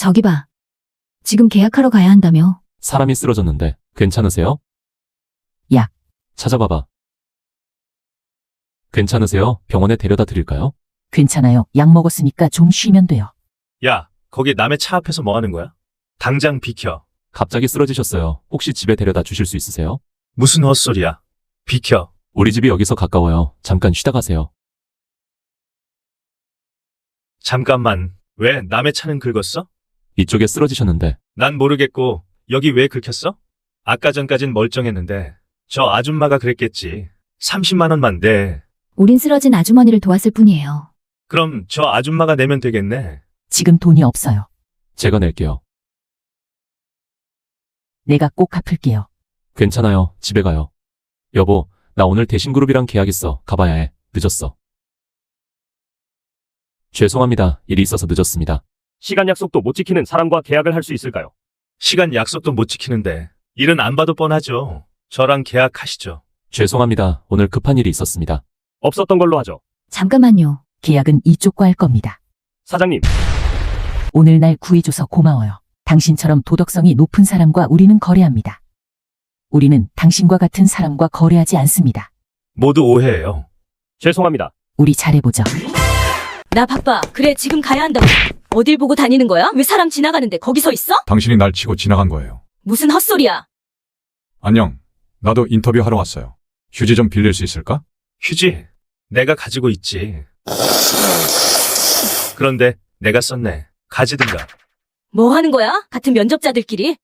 저기 봐. 지금 계약하러 가야 한다며. 사람이 쓰러졌는데 괜찮으세요? 약. 찾아봐봐. 괜찮으세요? 병원에 데려다 드릴까요? 괜찮아요. 약 먹었으니까 좀 쉬면 돼요. 야, 거기 남의 차 앞에서 뭐 하는 거야? 당장 비켜. 갑자기 쓰러지셨어요. 혹시 집에 데려다 주실 수 있으세요? 무슨 헛소리야. 비켜. 우리 집이 여기서 가까워요. 잠깐 쉬다 가세요. 잠깐만. 왜 남의 차는 긁었어? 이쪽에 쓰러지셨는데 난 모르겠고, 여기 왜 긁혔어? 아까 전까진 멀쩡했는데, 저 아줌마가 그랬겠지. 30만 원만 내. 우린 쓰러진 아주머니를 도왔을 뿐이에요. 그럼 저 아줌마가 내면 되겠네. 지금 돈이 없어요. 제가 낼게요. 내가 꼭 갚을게요. 괜찮아요. 집에 가요. 여보, 나 오늘 대신그룹이랑 계약 있어. 가봐야 해. 늦었어. 죄송합니다. 일이 있어서 늦었습니다. 시간 약속도 못 지키는 사람과 계약을 할 수 있을까요? 시간 약속도 못 지키는데, 일은 안 봐도 뻔하죠. 저랑 계약하시죠. 죄송합니다. 오늘 급한 일이 있었습니다. 없었던 걸로 하죠. 잠깐만요. 계약은 이쪽과 할 겁니다. 사장님, 오늘 날 구해줘서 고마워요. 당신처럼 도덕성이 높은 사람과 우리는 거래합니다. 우리는 당신과 같은 사람과 거래하지 않습니다. 모두 오해해요. 죄송합니다. 우리 잘해보죠. 나 바빠. 그래, 지금 가야 한다고. 어딜 보고 다니는 거야? 왜 사람 지나가는데 거기 서 있어? 당신이 날 치고 지나간 거예요. 무슨 헛소리야. 안녕. 나도 인터뷰 하러 왔어요. 휴지 좀 빌릴 수 있을까? 휴지, 내가 가지고 있지. 그런데 내가 썼네. 가지든가. 뭐 하는 거야? 같은 면접자들끼리?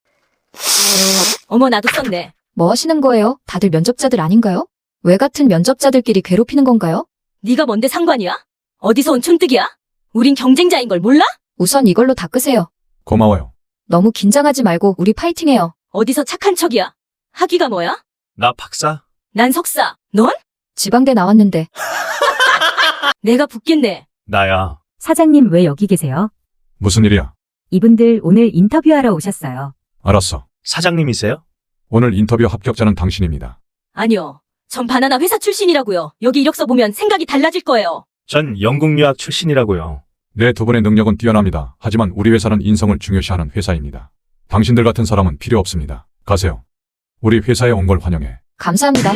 어머, 나도 썼네. 뭐 하시는 거예요? 다들 면접자들 아닌가요? 왜 같은 면접자들끼리 괴롭히는 건가요? 네가 뭔데 상관이야? 어디서 온 촌뜨기야? 우린 경쟁자인 걸 몰라? 우선 이걸로 닦으세요. 고마워요. 너무 긴장하지 말고 우리 파이팅해요. 어디서 착한 척이야? 학위가 뭐야? 나 박사? 난 석사. 넌? 지방대 나왔는데 내가 붙겠네. 나야. 사장님 왜 여기 계세요? 무슨 일이야? 이분들 오늘 인터뷰하러 오셨어요. 알았어. 사장님이세요? 오늘 인터뷰 합격자는 당신입니다. 아니요. 전 바나나 회사 출신이라고요. 여기 이력서 보면 생각이 달라질 거예요. 전 영국 유학 출신이라고요. 네, 두 분의 능력은 뛰어납니다. 하지만 우리 회사는 인성을 중요시하는 회사입니다. 당신들 같은 사람은 필요 없습니다. 가세요. 우리 회사에 온 걸 환영해. 감사합니다.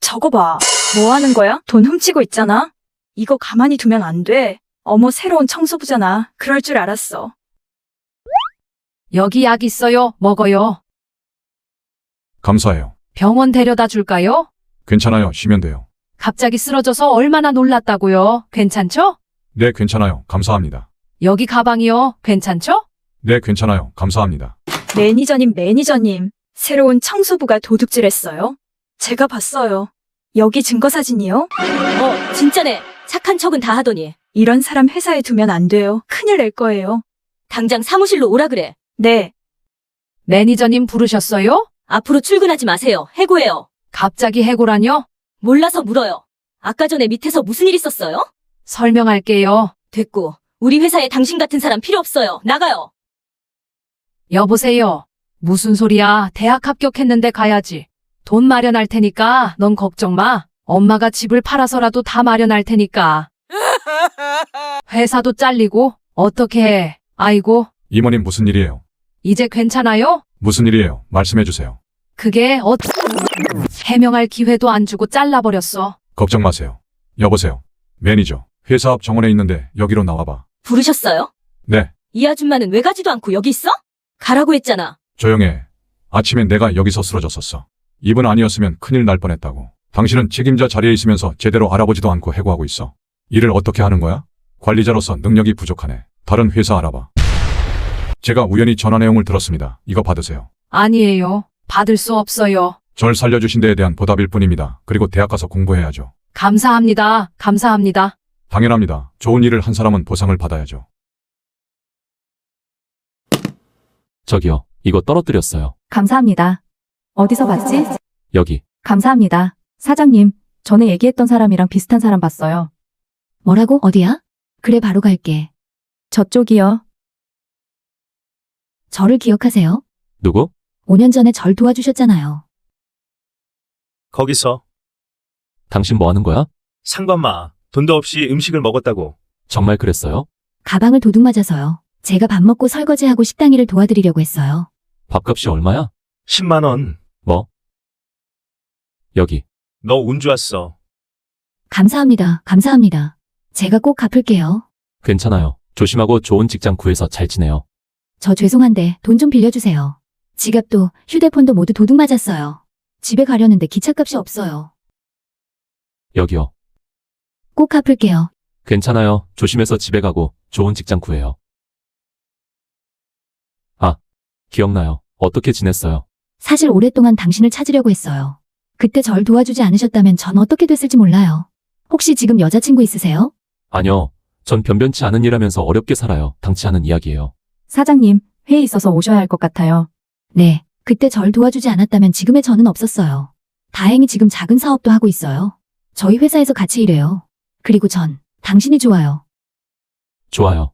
저거 봐. 뭐 하는 거야? 돈 훔치고 있잖아. 이거 가만히 두면 안 돼. 어머, 새로운 청소부잖아. 그럴 줄 알았어. 여기 약 있어요. 먹어요. 감사해요. 병원 데려다 줄까요? 괜찮아요. 쉬면 돼요. 갑자기 쓰러져서 얼마나 놀랐다고요. 괜찮죠? 네, 괜찮아요. 감사합니다. 여기 가방이요. 괜찮죠? 네, 괜찮아요. 감사합니다. 매니저님, 매니저님. 새로운 청소부가 도둑질했어요. 제가 봤어요. 여기 증거사진이요? 어, 진짜네. 착한 척은 다 하더니. 이런 사람 회사에 두면 안 돼요. 큰일 낼 거예요. 당장 사무실로 오라 그래. 네. 매니저님 부르셨어요? 앞으로 출근하지 마세요. 해고해요. 갑자기 해고라뇨? 몰라서 물어요. 아까 전에 밑에서 무슨 일 있었어요? 설명할게요. 됐고. 우리 회사에 당신 같은 사람 필요 없어요. 나가요. 여보세요. 무슨 소리야. 대학 합격했는데 가야지. 돈 마련할 테니까 넌 걱정 마. 엄마가 집을 팔아서라도 다 마련할 테니까. 회사도 잘리고 어떻게 해. 아이고, 이모님 무슨 일이에요? 이제 괜찮아요? 무슨 일이에요? 말씀해 주세요. 그게 어 해명할 기회도 안 주고 잘라버렸어. 걱정 마세요. 여보세요. 매니저. 회사 앞 정원에 있는데 여기로 나와봐. 부르셨어요? 네, 이 아줌마는 왜 가지도 않고 여기 있어? 가라고 했잖아. 조용해. 아침에 내가 여기서 쓰러졌었어. 이분 아니었으면 큰일 날 뻔했다고. 당신은 책임자 자리에 있으면서 제대로 알아보지도 않고 해고하고 있어. 일을 어떻게 하는 거야? 관리자로서 능력이 부족하네. 다른 회사 알아봐. 제가 우연히 전화 내용을 들었습니다. 이거 받으세요. 아니에요. 받을 수 없어요. 절 살려주신 데에 대한 보답일 뿐입니다. 그리고 대학 가서 공부해야죠. 감사합니다. 감사합니다. 당연합니다. 좋은 일을 한 사람은 보상을 받아야죠. 저기요. 이거 떨어뜨렸어요. 감사합니다. 어디서 봤지? 여기. 감사합니다. 사장님, 전에 얘기했던 사람이랑 비슷한 사람 봤어요. 뭐라고? 어디야? 그래 바로 갈게. 저쪽이요. 저를 기억하세요? 누구? 5년 전에 절 도와주셨잖아요. 거기서 당신 뭐 하는 거야? 상관마. 돈도 없이 음식을 먹었다고. 정말 그랬어요? 가방을 도둑 맞아서요. 제가 밥 먹고 설거지하고 식당 일을 도와드리려고 했어요. 밥값이 얼마야? 10만 원. 뭐? 여기. 너 운 좋았어. 감사합니다. 감사합니다. 제가 꼭 갚을게요. 괜찮아요. 조심하고 좋은 직장 구해서 잘 지내요. 저 죄송한데 돈 좀 빌려주세요. 지갑도 휴대폰도 모두 도둑 맞았어요. 집에 가려는데 기차값이 없어요. 여기요. 꼭 갚을게요. 괜찮아요. 조심해서 집에 가고 좋은 직장 구해요. 아, 기억나요. 어떻게 지냈어요? 사실 오랫동안 당신을 찾으려고 했어요. 그때 절 도와주지 않으셨다면 전 어떻게 됐을지 몰라요. 혹시 지금 여자친구 있으세요? 아니요. 전 변변치 않은 일하면서 어렵게 살아요. 당치 않은 이야기예요. 사장님, 회의 있어서 오셔야 할 것 같아요. 네. 그때 절 도와주지 않았다면 지금의 저는 없었어요. 다행히 지금 작은 사업도 하고 있어요. 저희 회사에서 같이 일해요. 그리고 전 당신이 좋아요. 좋아요.